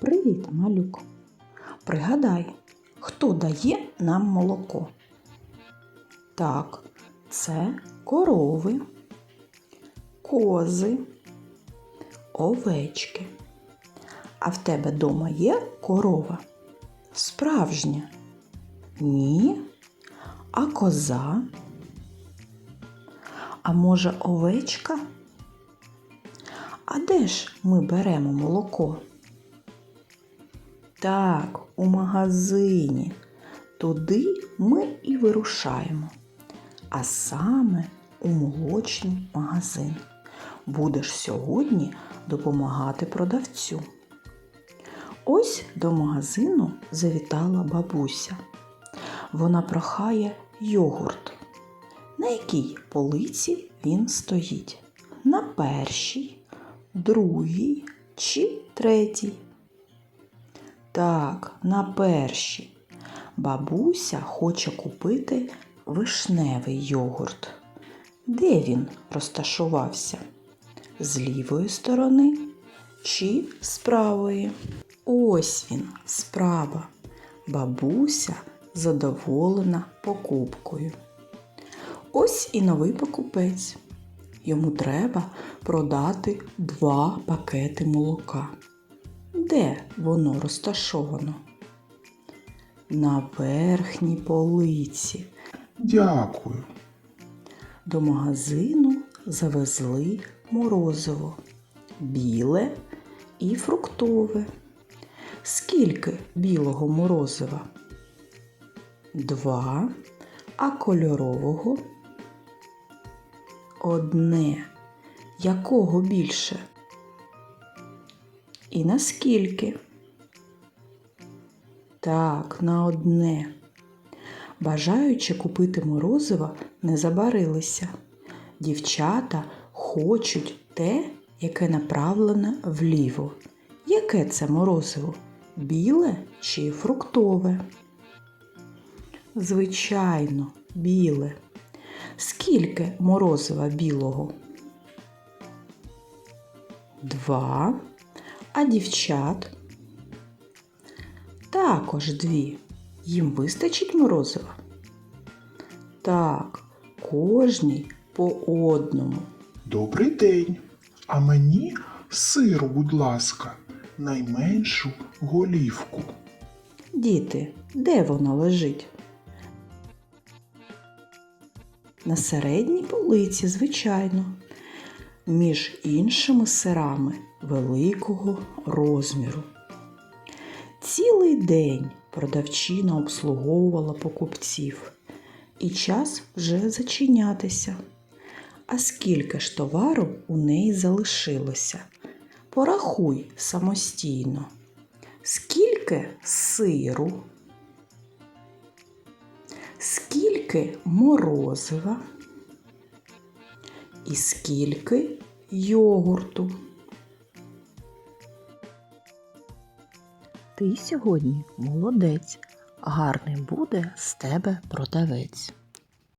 Привіт, малюк. Пригадай, хто дає нам молоко? Так, це корови, кози, овечки. А в тебе дома є корова? Справжня? Ні. А коза? А може овечка? А де ж ми беремо молоко? Так, у магазині. Туди ми і вирушаємо. А саме у молочний магазин. Будеш сьогодні допомагати продавцю. Ось до магазину завітала бабуся. Вона прохає йогурт. На якій полиці він стоїть? На першій, другій чи третій? Так, на першій. Бабуся хоче купити вишневий йогурт. Де він розташувався? З лівої сторони чи з правої? Ось він, справа. Бабуся задоволена покупкою. Ось і новий покупець. Йому треба продати два пакети молока. Де воно розташовано? На верхній полиці. Дякую. До магазину завезли морозиво, біле і фруктове. Скільки білого морозива? Два, а кольорового одне. Якого більше? І наскільки? Так, на одне. Бажаючи купити морозиво, не забарилися. Дівчата хочуть те, яке направлене вліво. Яке це морозиво? Біле чи фруктове? Звичайно, біле. Скільки морозива білого? Два. А дівчат? Також дві. Їм вистачить морозива? Так, кожній по одному. Добрий день. А мені сиру, будь ласка, найменшу голівку. Діти, де воно лежить? На середній полиці, звичайно, між іншими сирами великого розміру. Цілий день продавчина обслуговувала покупців, і час вже зачинятися. А скільки ж товару у неї залишилося? Порахуй самостійно. Скільки сиру? Скільки морозива? І скільки йогурту? Ти сьогодні молодець. Гарний буде з тебе продавець.